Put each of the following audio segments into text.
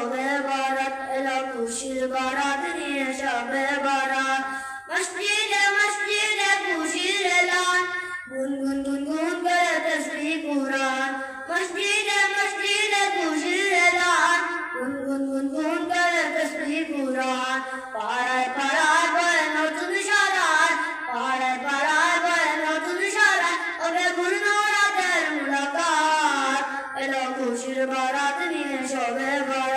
সবে বারাত, এলো খুশির বারাত নিয়ে সবে বারাত। মসজিদে মসজিদে খুশির এলান গুন গুন গুন গুন করে তসবিহ কুরআন। মসজিদে মসজিদে খুশির এলান গুন গুন গুন গুন করে তসবিহ কুরআন। পাড়ায় পাড়ায় বয়ে নতুন সারায় পাড়ায় পাড়ায় বয়ে নতুন সারায় ওবে ঘুরনো রাতের মুলাকাত। এলো খুশির বারাত নিয়ে সবে বারাত।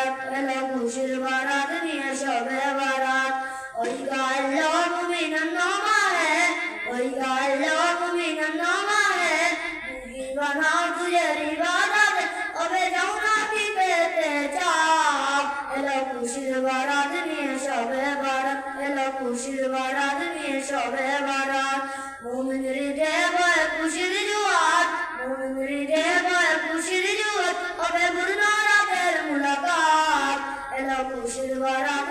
খুশির বারাত নিয়ে সবে বারাত। মুমিন হৃদয়ে বয়ে খুশির জোয়ার মুমিন হৃদয়ে বয়ে খুশির জোয়ার ওবে ঘুরনো রাতের মুলাকাত। এলো খুশির বারাত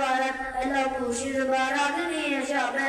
বারাত, এলো খুশির বারাত নিয়ে সবে